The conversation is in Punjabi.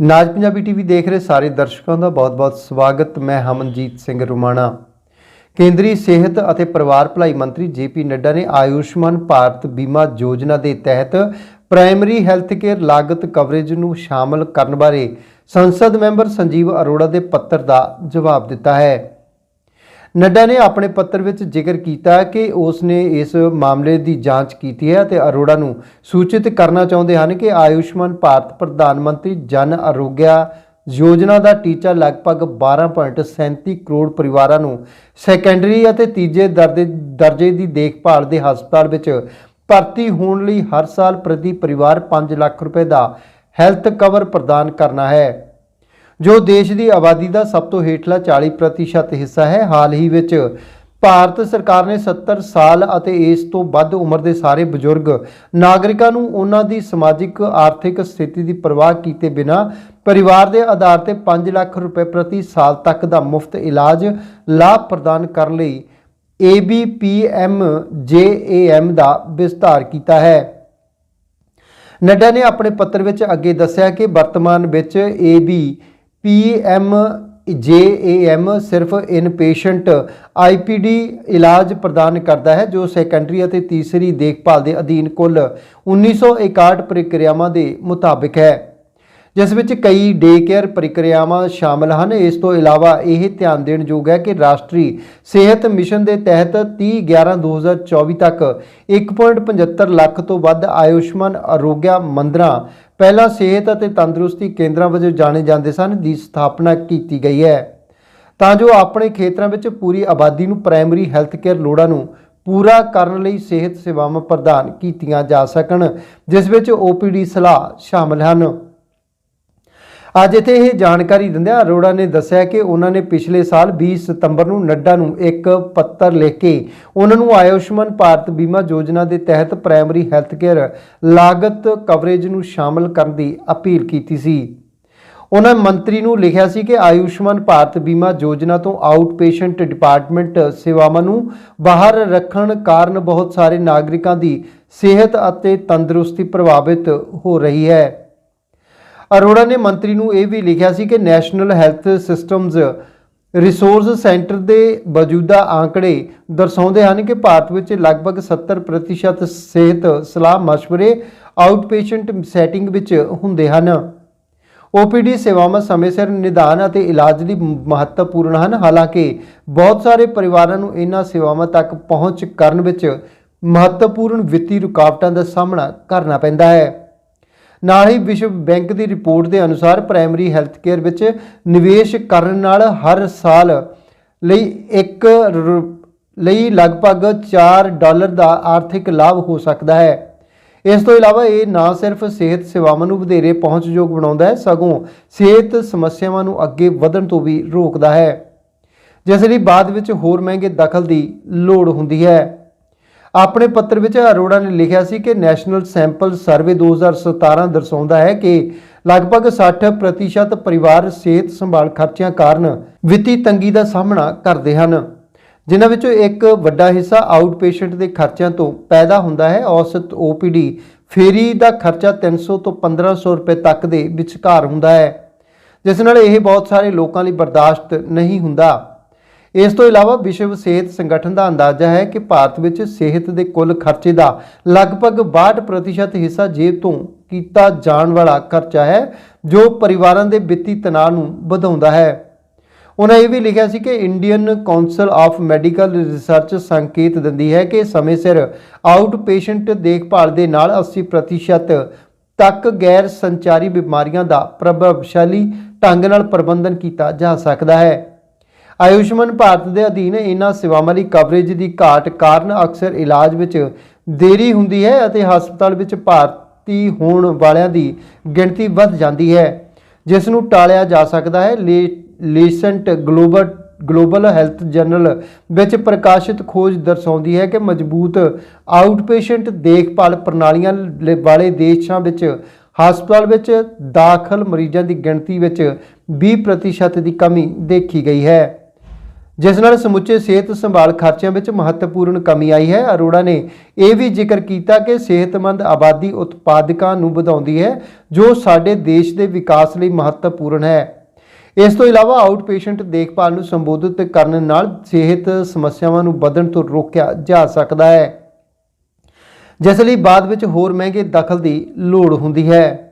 ਨਾਜ ਪੰਜਾਬੀ ਟੀਵੀ ਦੇਖ ਰਹੇ ਸਾਰੇ ਦਰਸ਼ਕਾਂ ਦਾ ਬਹੁਤ-ਬਹੁਤ ਸਵਾਗਤ। ਮੈਂ ਹਮਨਜੀਤ ਸਿੰਘ ਰੁਮਾਣਾ। ਕੇਂਦਰੀ ਸਿਹਤ ਅਤੇ ਪਰਿਵਾਰ ਭਲਾਈ ਮੰਤਰੀ ਜੇਪੀ ਨੱਡਾ ਨੇ ਆਯੁਸ਼ਮਾਨ ਭਾਰਤ ਬੀਮਾ ਯੋਜਨਾ ਦੇ ਤਹਿਤ ਪ੍ਰਾਇਮਰੀ ਹੈਲਥ ਕੇਅਰ ਲਾਗਤ ਕਵਰੇਜ ਨੂੰ ਸ਼ਾਮਲ ਕਰਨ ਬਾਰੇ ਸੰਸਦ ਮੈਂਬਰ ਸੰਜੀਵ ਅਰੋੜਾ ਦੇ ਪੱਤਰ ਦਾ ਜਵਾਬ ਦਿੱਤਾ ਹੈ। ਨੱਡਾ ਨੇ ਆਪਣੇ ਪੱਤਰ ਵਿੱਚ ਜ਼ਿਕਰ ਕੀਤਾ ਕਿ ਉਸ ਨੇ ਇਸ ਮਾਮਲੇ ਦੀ ਜਾਂਚ ਕੀਤੀ ਹੈ ਅਤੇ ਅਰੋੜਾ ਨੂੰ ਸੂਚਿਤ ਕਰਨਾ ਚਾਹੁੰਦੇ ਹਨ ਕਿ ਆਯੁਸ਼ਮਾਨ ਭਾਰਤ ਪ੍ਰਧਾਨ ਮੰਤਰੀ ਜਨ ਅਰੋਗਿਆ ਯੋਜਨਾ ਦਾ ਟੀਚਾ ਲਗਭਗ 12.37 ਕਰੋੜ ਪਰਿਵਾਰਾਂ ਨੂੰ ਸੈਕੰਡਰੀ ਅਤੇ ਤੀਜੇ ਦਰਜੇ ਦਰਜੇ ਦੀ ਦੇਖਭਾਲ ਦੇ ਹਸਪਤਾਲ ਵਿੱਚ ਭਰਤੀ ਹੋਣ ਲਈ ਹਰ ਸਾਲ ਪ੍ਰਤੀ ਪਰਿਵਾਰ 5 ਲੱਖ ਰੁਪਏ ਦਾ ਹੈਲਥ ਕਵਰ ਪ੍ਰਦਾਨ ਕਰਨਾ ਹੈ। ਜੋ ਦੇਸ਼ ਦੀ ਆਬਾਦੀ ਦਾ ਸਭ ਤੋਂ ਹੇਠਲਾ 40% ਹਿੱਸਾ ਹੈ, ਹਾਲ ਹੀ ਵਿੱਚ ਭਾਰਤ ਸਰਕਾਰ ਨੇ 70 ਸਾਲ ਅਤੇ ਇਸ ਤੋਂ ਵੱਧ ਉਮਰ ਦੇ ਸਾਰੇ ਬਜ਼ੁਰਗ ਨਾਗਰਿਕਾਂ ਨੂੰ ਉਹਨਾਂ ਦੀ ਸਮਾਜਿਕ, ਆਰਥਿਕ ਸਥਿਤੀ ਦੀ ਪਰਵਾਹ ਕੀਤੇ ਬਿਨਾਂ ਪਰਿਵਾਰ ਦੇ ਆਧਾਰ ਤੇ 5 ਲੱਖ ਰੁਪਏ ਪ੍ਰਤੀ ਸਾਲ ਤੱਕ ਦਾ ਮੁਫਤ ਇਲਾਜ ਲਾਭ ਪ੍ਰਦਾਨ ਕਰਨ ਲਈ ABPM JAM ਦਾ ਵਿਸਤਾਰ ਕੀਤਾ ਹੈ। ਨੱਡਾ ਨੇ ਆਪਣੇ ਪੱਤਰ ਵਿੱਚ ਅੱਗੇ ਦੱਸਿਆ ਕਿ ਵਰਤਮਾਨ ਵਿੱਚ ਏਬੀ ਪੀਐਮ ਜੇਏਐਮ ਸਿਰਫ ਇਨਪੇਸ਼ੈਂਟ ਆਈਪੀਡੀ ਇਲਾਜ ਪ੍ਰਦਾਨ ਕਰਦਾ ਹੈ, ਜੋ ਸੈਕੰਡਰੀ ਅਤੇ ਤੀਸਰੀ ਦੇਖਭਾਲ ਦੇ ਅਧੀਨ ਕੁੱਲ 1961 ਪ੍ਰਕਿਰਿਆਵਾਂ ਦੇ ਮੁਤਾਬਕ ਹੈ। ਜਿਸ ਵਿੱਚ ਕਈ ਡੇ ਕੇਅਰ ਪ੍ਰਕਿਰਿਆਵਾਂ ਸ਼ਾਮਲ ਹਨ। ਇਸ ਤੋਂ ਇਲਾਵਾ ਇਹ ਧਿਆਨ ਦੇਣ ਯੋਗ ਹੈ ਕਿ ਰਾਸ਼ਟਰੀ ਸਿਹਤ ਮਿਸ਼ਨ ਦੇ ਤਹਿਤ 30/11/2024 ਤੱਕ 1.75 ਲੱਖ ਤੋਂ ਵੱਧ ਆਯੁਸ਼ਮਾਨ ਅਰੋਗਿਆ ਮੰਦਰਾਂ, ਪਹਿਲਾਂ ਸਿਹਤ ਅਤੇ ਤੰਦਰੁਸਤੀ ਕੇਂਦਰਾਂ ਵਜੋਂ ਜਾਣੇ ਜਾਂਦੇ ਸਨ ਦੀ ਸਥਾਪਨਾ ਕੀਤੀ ਗਈ ਹੈ। ਤਾਂ ਜੋ ਆਪਣੇ ਖੇਤਰਾਂ ਵਿੱਚ ਪੂਰੀ ਆਬਾਦੀ ਨੂੰ ਪ੍ਰਾਇਮਰੀ ਹੈਲਥ ਕੇਅਰ ਲੋੜਾਂ ਨੂੰ ਪੂਰਾ ਕਰਨ ਲਈ ਸਿਹਤ ਸੇਵਾਵਾਂ ਪ੍ਰਦਾਨ ਕੀਤੀਆਂ ਜਾ ਸਕਣ, ਜਿਸ ਵਿੱਚ OPD ਸਲਾਹ ਸ਼ਾਮਲ ਹਨ। ਅੱਜ ਇੱਥੇ ਇਹ ਜਾਣਕਾਰੀ ਦਿੰਦਿਆਂ ਅਰੋੜਾ ਨੇ ਦੱਸਿਆ ਕਿ ਉਹਨਾਂ ਨੇ ਪਿਛਲੇ ਸਾਲ 20 ਸਤੰਬਰ ਨੂੰ ਨੱਡਾ ਨੂੰ ਇੱਕ ਪੱਤਰ ਲਿਖ ਕੇ ਉਹਨਾਂ ਨੂੰ ਆਯੁਸ਼ਮਾਨ ਭਾਰਤ ਬੀਮਾ ਯੋਜਨਾ ਦੇ ਤਹਿਤ ਪ੍ਰਾਇਮਰੀ ਹੈਲਥ ਕੇਅਰ ਲਾਗਤ ਕਵਰੇਜ ਨੂੰ ਸ਼ਾਮਲ ਕਰਨ ਦੀ ਅਪੀਲ ਕੀਤੀ ਸੀ। ਉਹਨਾਂ ਮੰਤਰੀ ਨੂੰ ਲਿਖਿਆ ਸੀ ਕਿ ਆਯੁਸ਼ਮਾਨ ਭਾਰਤ ਬੀਮਾ ਯੋਜਨਾ ਤੋਂ ਆਊਟਪੇਸ਼ੈਂਟ ਡਿਪਾਰਟਮੈਂਟ ਸੇਵਾਵਾਂ ਨੂੰ ਬਾਹਰ ਰੱਖਣ ਕਾਰਨ ਬਹੁਤ ਸਾਰੇ ਨਾਗਰਿਕਾਂ ਦੀ ਸਿਹਤ ਅਤੇ ਤੰਦਰੁਸਤੀ ਪ੍ਰਭਾਵਿਤ ਹੋ ਰਹੀ ਹੈ। ਅਰੋੜਾ ਨੇ ਮੰਤਰੀ ਨੂੰ ਇਹ ਵੀ ਲਿਖਿਆ ਸੀ ਕਿ national health systems resource centre ਦੇ ਮੌਜੂਦਾ ਆંકੜੇ ਦਰਸਾਉਂਦੇ ਹਨ ਕਿ ਭਾਰਤ ਵਿੱਚ ਲਗਭਗ 70% ਸਿਹਤ ਸਲਾਹ مشਵਰੇ ਆਊਟਪੇਸ਼ੈਂਟ ਸੈਟਿੰਗ ਵਿੱਚ ਹੁੰਦੇ ਹਨ। ਓਪੀਡੀ ਸੇਵਾਵਾਂ ਸਮੇਂ ਸਿਰ ਨਿਦਾਨ ਅਤੇ ਇਲਾਜ ਲਈ ਮਹੱਤਵਪੂਰਨ ਹਨ। ਹਾਲਾਂਕਿ ਬਹੁਤ ਸਾਰੇ ਪਰਿਵਾਰਾਂ ਨੂੰ ਇਹਨਾਂ ਸੇਵਾਵਾਂ ਤੱਕ ਪਹੁੰਚ ਕਰਨ ਵਿੱਚ ਮਹੱਤਵਪੂਰਨ ਵਿੱਤੀ ਰੁਕਾਵਟਾਂ ਦਾ ਸਾਹਮਣਾ ਕਰਨਾ ਪੈਂਦਾ ਹੈ। ਨਾਲ ਹੀ ਵਿਸ਼ਵ ਬੈਂਕ ਦੀ ਰਿਪੋਰਟ ਦੇ ਅਨੁਸਾਰ ਪ੍ਰਾਇਮਰੀ ਹੈਲਥ ਕੇਅਰ ਵਿੱਚ ਨਿਵੇਸ਼ ਕਰਨ ਨਾਲ ਹਰ ਸਾਲ ਲਈ ਇੱਕ ਰ- ਲਈ ਲਗਭਗ 4 ਡਾਲਰ ਦਾ ਆਰਥਿਕ ਲਾਭ ਹੋ ਸਕਦਾ ਹੈ। ਇਸ ਤੋਂ ਇਲਾਵਾ ਇਹ ਨਾ ਸਿਰਫ ਸਿਹਤ ਸੇਵਾਵਾਂ ਨੂੰ ਵਧੇਰੇ ਪਹੁੰਚਯੋਗ ਬਣਾਉਂਦਾ ਹੈ, ਸਗੋਂ ਸਿਹਤ ਸਮੱਸਿਆਵਾਂ ਨੂੰ ਅੱਗੇ ਵਧਣ ਤੋਂ ਵੀ ਰੋਕਦਾ ਹੈ। ਜਿਸ ਲਈ ਬਾਅਦ ਵਿੱਚ ਹੋਰ ਮਹਿੰਗੇ ਦਖਲ ਦੀ ਲੋੜ ਹੁੰਦੀ ਹੈ। ਆਪਣੇ ਪੱਤਰ ਵਿੱਚ ਅਰੋੜਾ ਨੇ ਲਿਖਿਆ ਸੀ ਕਿ ਨੈਸ਼ਨਲ ਸੈਂਪਲ ਸਰਵੇ 2017 ਦਰਸਾਉਂਦਾ ਹੈ ਕਿ ਲਗਭਗ 60% ਪਰਿਵਾਰ ਸਿਹਤ ਸੰਭਾਲ ਖਰਚਿਆਂ ਕਾਰਨ ਵਿੱਤੀ ਤੰਗੀ ਦਾ ਸਾਹਮਣਾ ਕਰਦੇ ਹਨ। ਜਿਨ੍ਹਾਂ ਵਿੱਚੋਂ ਇੱਕ ਵੱਡਾ ਹਿੱਸਾ ਆਊਟਪੇਸ਼ੈਂਟ ਦੇ ਖਰਚਿਆਂ ਤੋਂ ਪੈਦਾ ਹੁੰਦਾ ਹੈ। ਔਸਤ OPD ਫੇਰੀ ਦਾ ਖਰਚਾ 300 ਤੋਂ 1500 ਰੁਪਏ ਤੱਕ ਦੇ ਵਿਚਕਾਰ ਹੁੰਦਾ ਹੈ, ਜਿਸ ਨਾਲ ਇਹ ਬਹੁਤ ਸਾਰੇ ਲੋਕਾਂ ਲਈ ਬਰਦਾਸ਼ਤ ਨਹੀਂ ਹੁੰਦਾ। ਇਸ ਤੋਂ ਇਲਾਵਾ ਵਿਸ਼ਵ ਸਿਹਤ ਸੰਗਠਨ ਦਾ ਅੰਦਾਜ਼ਾ ਹੈ ਕਿ ਭਾਰਤ ਵਿੱਚ ਸਿਹਤ ਦੇ ਕੁੱਲ ਖਰਚੇ ਦਾ ਲਗਭਗ 62% ਹਿੱਸਾ ਜੇਬ ਤੋਂ ਕੀਤਾ ਜਾਣ ਵਾਲਾ ਖਰਚਾ ਹੈ, ਜੋ ਪਰਿਵਾਰਾਂ ਦੇ ਵਿੱਤੀ ਤਣਾਅ ਨੂੰ ਵਧਾਉਂਦਾ ਹੈ। ਉਹਨਾਂ ਇਹ ਵੀ ਲਿਖਿਆ ਸੀ ਕਿ Indian council of medical research ਸੰਕੇਤ ਦਿੰਦੀ ਹੈ ਕਿ ਸਮੇਂ ਸਿਰ ਆਊਟ ਪੇਸ਼ੈਂਟ ਦੇਖਭਾਲ ਦੇ ਨਾਲ 80% ਤੱਕ ਗੈਰ ਸੰਚਾਰੀ ਬਿਮਾਰੀਆਂ ਦਾ ਪ੍ਰਭਾਵਸ਼ਾਲੀ ਢੰਗ ਨਾਲ ਪ੍ਰਬੰਧਨ ਕੀਤਾ ਜਾ ਸਕਦਾ ਹੈ। ਆਯੁਸ਼ਮਾਨ ਭਾਰਤ ਦੇ ਅਧੀਨ ਇਹਨਾਂ ਸੇਵਾਵਾਂ ਲਈ ਕਵਰੇਜ ਦੀ ਘਾਟ ਕਾਰਨ ਅਕਸਰ ਇਲਾਜ ਵਿੱਚ ਦੇਰੀ ਹੁੰਦੀ ਹੈ ਅਤੇ ਹਸਪਤਾਲ ਵਿੱਚ ਭਾਰਤੀ ਹੋਣ ਵਾਲਿਆਂ ਦੀ ਗਿਣਤੀ ਵੱਧ ਜਾਂਦੀ ਹੈ, ਜਿਸ ਨੂੰ ਟਾਲਿਆ ਜਾ ਸਕਦਾ ਹੈ। Lancet global global health journal ਵਿੱਚ ਪ੍ਰਕਾਸ਼ਿਤ ਖੋਜ ਦਰਸਾਉਂਦੀ ਹੈ ਕਿ ਮਜ਼ਬੂਤ ਆਊਟਪੇਸ਼ੈਂਟ ਦੇਖਭਾਲ ਪ੍ਰਣਾਲੀਆਂ ਲ- ਵਾਲੇ ਦੇਸ਼ਾਂ ਵਿੱਚ ਹਸਪਤਾਲ ਵਿੱਚ ਦਾਖਲ ਮਰੀਜ਼ਾਂ ਦੀ ਗਿਣਤੀ ਵਿੱਚ 20% ਦੀ ਕਮੀ ਦੇਖੀ ਗਈ ਹੈ। ਜਿਸ ਨਾਲ ਸਮੁੱਚੇ ਸਿਹਤ ਸੰਭਾਲ ਖਰਚਿਆਂ ਵਿੱਚ ਮਹੱਤਵਪੂਰਨ ਕਮੀ ਆਈ ਹੈ। ਅਰੋੜਾ ਨੇ ਇਹ ਵੀ ਜ਼ਿਕਰ ਕੀਤਾ ਕਿ ਸਿਹਤਮੰਦ ਆਬਾਦੀ ਉਤਪਾਦਕਾਂ ਨੂੰ ਵਧਾਉਂਦੀ ਹੈ, ਜੋ ਸਾਡੇ ਦੇਸ਼ ਦੇ ਵਿਕਾਸ ਲਈ ਮਹੱਤਵਪੂਰਨ ਹੈ। ਇਸ ਤੋਂ ਇਲਾਵਾ ਆਊਟਪੇਸ਼ੈਂਟ ਦੇਖਭਾਲ ਨੂੰ ਸੰਬੋਧਿਤ ਕਰਨ ਨਾਲ ਸਿਹਤ ਸਮੱਸਿਆਵਾਂ ਨੂੰ ਵਧਣ ਤੋਂ ਰੋਕਿਆ ਜਾ ਸਕਦਾ ਹੈ। ਜਿਸ ਲਈ ਬਾਅਦ ਵਿੱਚ ਹੋਰ ਮਹਿੰਗੇ ਦਖਲ ਦੀ ਲੋੜ ਹੁੰਦੀ ਹੈ।